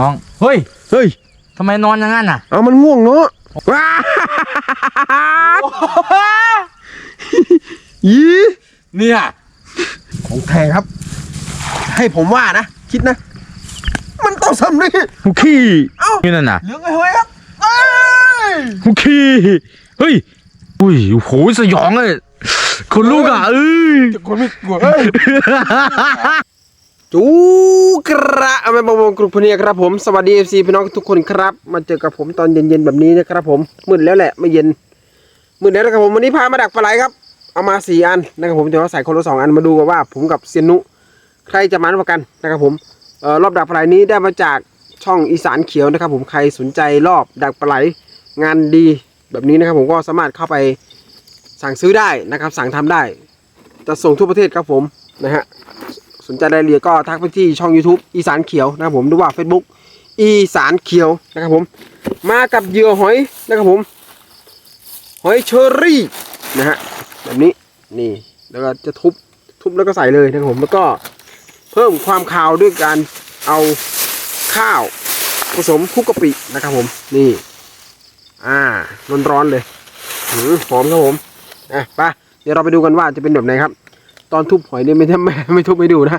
น้องเฮ้ยเฮ้ยทำไมนอนอย่างนั้นอะเอามันง่วงเนาะว้ายีเนี่ยของแท้ครับ ให้ผมว่านะ คิดนะ มันต้องสำเร็จหุขี้เอ้านี่นั่นน่ะเหลืองไอ้เฮ้ยครับเอ้ยหุขี้เฮ้ยอุ้ยโอ้โหสยองเลยคนลูกอะเอ้ยจะคนไม่กลัวเอ้ย จูกระอเมบงกรุปเนียครับผมสวัสดีเอฟซีพี่น้องทุกคนครับ มาเจอกับผมตอนเย็นๆแบบนี้นะครับผมมืดแล้วแหละไม่เย็นมืดแล้วนะครับผมวันนี้พามาดักปลาไหลครับเอามาสี่อันนะครับผมเดี๋ยวเราใส่คนละสองอันมาดูกันว่า ผมกับเซียนุ ใครจะมันกว่ากันนะครับผมเอ่อรอบดักปลาไหลนี้ได้มาจากช่องอีสานเขียวนะครับ ผมใครสนใจรอบดักปลาไหลงานดีแบบนี้นะครับ ผมก็สามารถเข้าไปสั่งซื้อได้นะครับ สั่งทำได้จะส่งทั่วประเทศครับผมนะฮะ สนใจรายละเอียดก็ทักไปที่ช่อง YouTube อีสานเขียวนะครับผมหรือว่า Facebook อีสานเขียวนะครับผม มากับเหยื่อหอยนะครับผม หอยเชอรี่นะฮะแบบนี้นี่แล้วก็จะทุบทุบแล้วก็ใส่เลยนะครับผมแล้วก็เพิ่มความคาวด้วยการเอาข้าวผสมคุกกะปินะครับผมนี่ อ่าร้อนๆเลยหอมครับผมอะไปเดี๋ยวเราไปดูกันว่าจะเป็นแบบไหนครับ ตอนทุบหอยเนี่ยไม่ไม่ไม่ทุบไม่ดูนะ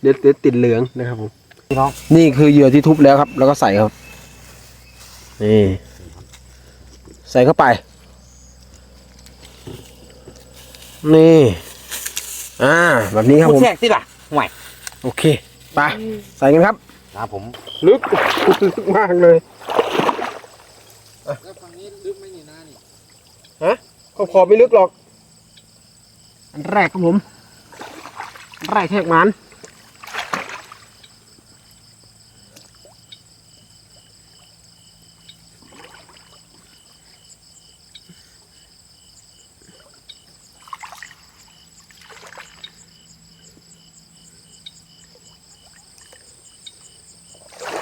เดี๋ยวเดี๋ยวติดเหลืองนะครับผมพี่น้องนี่คือเหยื่อที่ทุบแล้วครับ แล้วก็ใส่ครับ นี่ใส่เข้าไป นี่ อ่า แบบนี้ครับพูดผมแทรกสิล่ะห่วยโอเคไปใส่กันครับนะผม ลึกลึกมากเลยแล้วฝั่งนี้ลึกไม่นี่นะนี่ขอบขอบไม่ลึกหรอก อันแรกครับผมอันแรกแทกมัน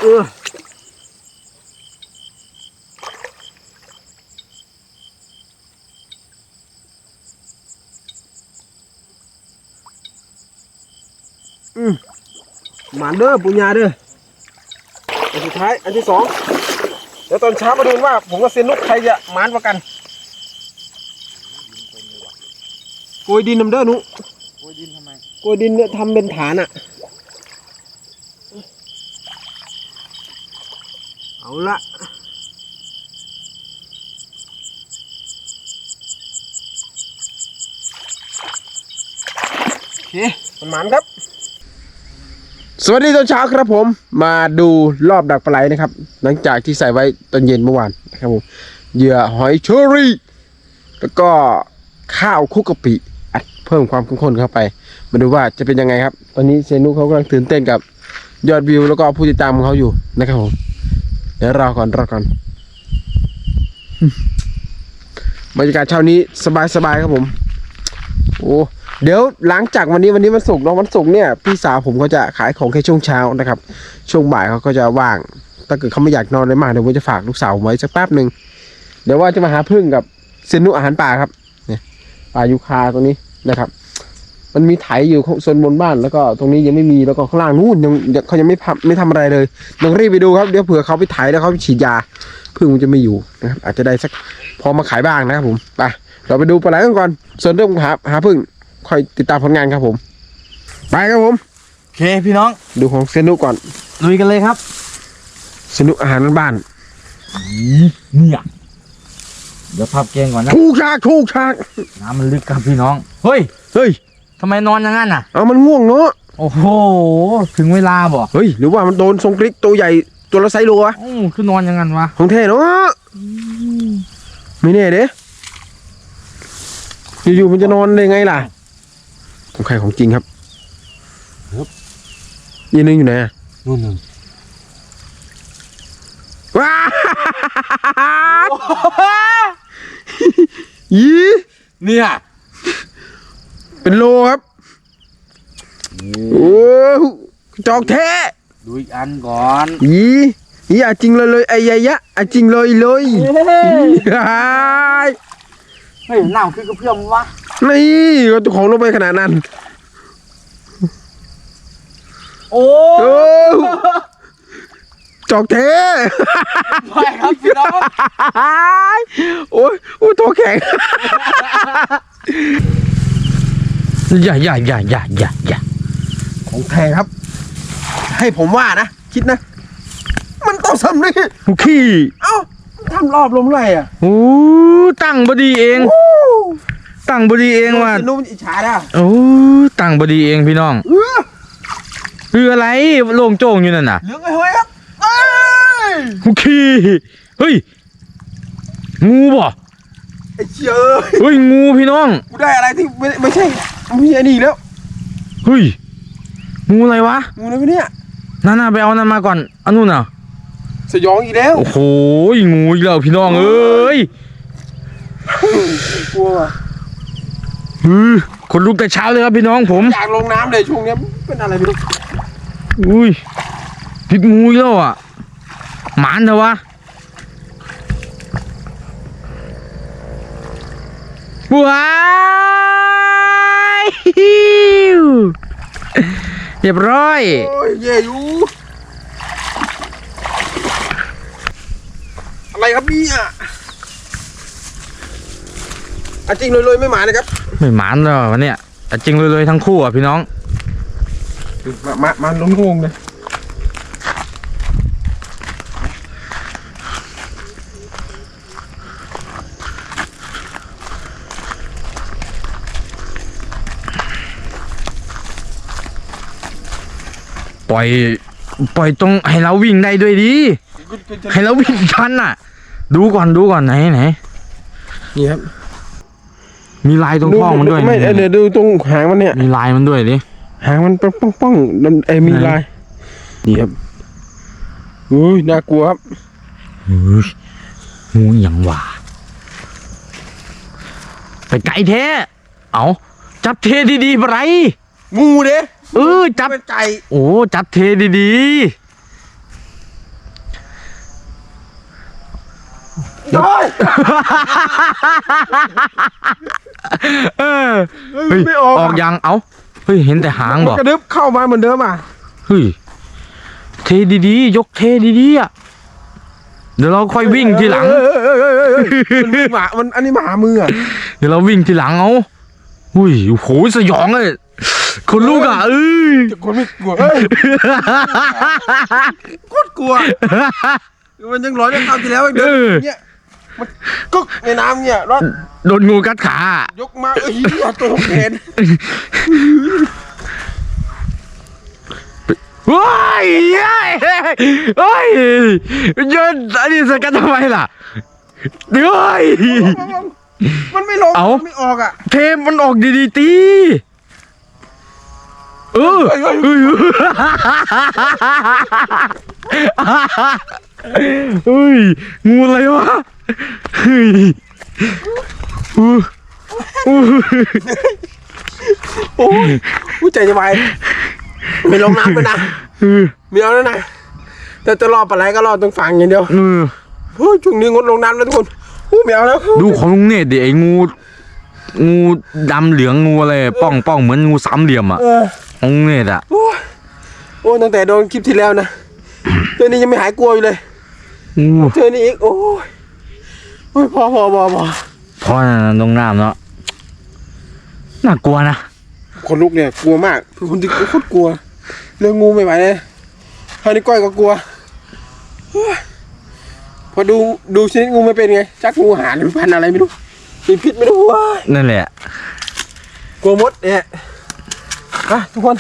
เออ หมานเด้อปุญญาเด้ออันสุดท้ายอันที่สองเดี๋ยวตอนเช้ามาดูว่า ผมกับเซยนนุกใครจะหมานกว่ากันโกยดินนำเด้อนุโอ้ยดินทำไมโกยดินเนี่ยทำเป็นฐานอะเอาละโอเคประมาณครับ สวัสดีตอนเช้าครับผมมาดูรอบดักปลาไหลนะครับ หลังจากที่ใส่ไว้ตอนเย็นเมื่อวานนะครับผมเหยื่อหอยเชอรี่แล้วก็ข้าวคุกกะปิอัดเพิ่มความเข้มข้นเข้าไป มาดูว่าจะเป็นยังไงครับ ตอนนี้เซนุเขากำลังตื่นเต้นกับยอดวิว แล้วก็ผู้ติดตามของเขาอยู่นะครับผมเดี๋ยวรอก่อนรอก่อนบรรยากาศเช้านี้สบายๆครับผม โอ้ เดี๋ยวหลังจากวันนี้วันนี้วันศุกร์เนาะวันศุกร์เนี่ยพี่สาวผมก็จะขายของแค่ช่วงเช้านะครับ ช่วงบ่ายเขาก็จะว่างถ้าเกิดเขาไม่อยากนอนเลยมากเดี๋ยวผมจะฝากลูกสาวไว้สักแป๊บหนึ่งเดี๋ยวว่าจะมาหาพึ่งกับเซนุอาหารป่าครับเนี่ยป่ายูคาตรงนี้นะครับ มันมีไถอยู่โซนบนบ้านแล้วก็ตรงนี้ยังไม่มีแล้วก็ข้างล่างนู่นยังเขายังไม่ทำไม่ทำอะไรเลยต้องรีบไปดูครับเดี๋ยวเผื่อเขาไปไถแล้วเขาไปฉีดยาพึ่งมันจะไม่อยู่นะครับอาจจะได้สักพอมาขายบ้างนะครับผมไปเราไปดูปลาไหลกันก่อน ส่วนเรื่องหาหาพึ่ง ค่อยติดตามผลงานครับผม ไปครับผม โอเคพี่น้องดูของเซนุก่อนลุยกันเลยครับเซนุอาหารบ้านเนี่ยเดี๋ยวพับเกงก่อนนะถูกฉากถูกฉากน้ำมันลึกครับพี่น้อง เฮ้ยเฮ้ยทำไมนอนอย่างนั้นอะ เอามันง่วงเนาะโอ้โห ถึงเวลาบ่เฮ้ย หรือว่ามันโดนทรงกริกตัวใหญ่ตัวละไซส์โลวะโอ้คือนอนอย่างนั้นวะ ของแท้เนาะไม่แน่เด้อยู่ๆมันจะนอนได้ไงล่ะ ของใครของจริงครับยีนึงอยู่ไหนอะนู่นหนึ่งว้ายีเนี่ย เป็นโลครับ โอ้โหจอกแท้ ดูอีกอันก่อนยียีอะจริงเลยเลยไอ้ยายะอะจริงเลยเลยเฮ้ยฮายเฮ้ยน้ำคือกระเพื่อมวะ นี่ก็ตัวของลงไปขนาดนั้น โอ้โอ้จอกเทไปครับพี่น้องโอ้ยโอ้ยตัวแข็งอย่าอย่าอย่าอย่าอย่าอย่าของแท้ครับ ให้ผมว่านะ คิดนะ มันต้องสำนี่หูขี้เอ้าทำรอบลมไรอะ โอ้ตั้งบดีเอง ตั้งบดีเองว่านุ่มอิจฉาอะโอ้ตั้งบดีเองพี่น้องเออคืออะไรโล่งโจ้งอยู่นั่นน่ะเหลืองไอ้เฮ้ยครับเอ้ยหูขี้เฮ้ยงูบ่ไอ้เชี่ยเอ้ยเฮ้ยงูพี่น้องกูได้อะไรที่ไม่ไม่ใช่ไม่ใช่นี่แล้วเฮ้ยงูอะไรวะงูอะไรวะเนี่ยนั่นน่ะไปเอานั่นมาก่อนอันนู้นน่ะสยองอีกแล้วโอ้โหงูอีกแล้วพี่น้องเอ้ยกลัว ว่ะฮือคนลุกแต่เช้าเลยครับพี่น้องผม อยากลงน้ำเลยช่วงเนี้ยเป็นอะไรไม่รู้อุ้ยพิษงูอีกแล้วอะ หมานเถอะวะว้ายฮิวเรียบร้อย โอ้ยเย่อยู่อะไรครับเนี่ย อะจริงเลยๆไม่หมานะครับไม่หมานแล้ววันเนี้ยแต่จริงเลยๆทั้งคู่อะพี่น้อง มามามาลงงงเลยปล่อย ปล่อยตรงให้เราวิ่งได้ด้วยดี ให้เราวิ่งทันอะ ดูก่อนดูก่อนไหนไหน นี่ครับ มีลายตรงท้องมันด้วยไม่เดี๋ยวดูตรงหางมันเนี่ย มีลายมันด้วยดิหางมันป้องป้องป้องมันไอ้มีไหนลายนี่ครับอุ้ยน่ากลัวครับเฮ้ยงูอหย่างว่าไปไกลแท้เอาจับเทดีๆไปไรงูเด้เออจับเป็นไก่โอ้จับเทดีโอ้ยๆ เออเฮ้ยเฮ้ยไม่ออกออกยังเอาเฮ้ยเห็นแต่หางมันบอกกระดึบเข้ามาเหมือนเดิมอะเฮ้ยเทดีๆยกเทดีๆอะเดี๋ยวเราค่อยวิ่งทีหลังเอ้ยเอ้ยเอ้ยเอ้ยเอ้ยมันวิ่งหมามันอันนี้หมามืออะเดี๋ยวเราวิ่งทีหลังเอาอุ้ยโอ้โหสยองเลยคนลูกอะเอ้ยแต่คนไม่กลัวเอ้ยโคตรกลัวมันยังร้อยได้คราวที่แล้วไอ้เดิเอนอเนี่ย มันกุ๊กในน้ำเนี่ยรอดโดนงูกัดขายกมาเอ้ยตัวเห็นว้ายเฮ้ยเฮ้ยเยินอันนี้สกัดทำไมล่ะเฮ้ย มันไม่ลงเอ้ามั นไม่ออกอะ เทมมันออกดีๆตีเออเฮ้ยเฮ้ยเฮ้ย เฮ้ยงูอะไรวะเฮ้ยอู้อู้โอ้ยกูใจจะวายไม่ลงน้ำไปนะเออไม่เอาแล้วนะแต่จะรอปลาไหลก็รอตรงฝั่งอย่างเดียวเออโอ้ยช่วงนี้งดลงน้ำแล้วทุกคนโอ้ไม่เอาแล้ว ดูของลุงเนตรดิไอ้งูงูดำเหลืองงูอะไรป้องป้องเหมือนงูสามเหลี่ยมอะเออของลุงเนตรอะโอ้ยโอ้ยตั้งแต่โดนคลิปที่แล้วนะเจอนี่ยังไม่หายกลัวอยู่เลยงู เจอนี่อีกโอ้ยโอ้ยพอพอพอพอเพราะนั่นนะตรงน้ำเนาะน่ากลัวนะคนลุกเนี่ยกลัวมากคือคนที่โคตรกลัว เรื่องงูไม่ไหวเลยฮานี่ก้อยก็กลัวโอ้ยพอดูดูชนิดงูไม่เป็นไงจักงูหาหรือพันธุ์อะไรไม่รู้มีพิษไม่รู้ว้ายนั่นแหละกลัวมดเนี่ยอะทุกคน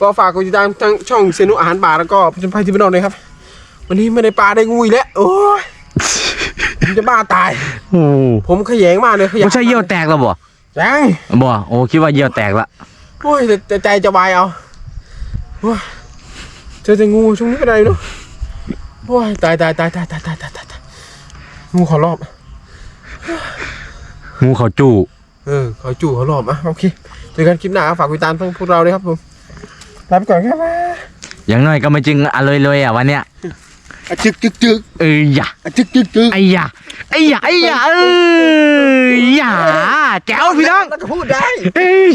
ก็ฝากกดติดตามทางช่องเซนุอาหารป่าแล้วก็พจนภัยที่เป็นนอนเลยครับ วันนี้ไม่ได้ปลาได้งูอีกแล้วโอ้ยผมจะบ้าตาย โอ้ผมขยงมากเลยขยะไม่ใช่เยี่ยวแตกแล้วบ่ยังบ่โอ้คิดว่าเยี่ยวแตกละโอ้ยแต่แต่ใจจะวายเอาโอ้ยเจอแต่งูช่วงนี้เป็นอะไรไม่รู้โอ้ยตายตายตายตายตายตายตายตายตายงูเขารอบงูเขาจู่เออเขาจู่เขารอบอะโอเคเจอกันคลิปหน้าฝากติดตามพวกเราด้วยครับผมลาไปก่อนครับอย่างน้อยก็ไม่จริงอะเลยเลยอะวันเนี้ย อะจึกจึกจึกเอ้ยอย่าอะจึกจึกจึกไอ้ยาไอ้ยาไอ้ยาเอ้ยอย่าแจ๋วพี่น้องแล้วก็พูดได้ เอ้ย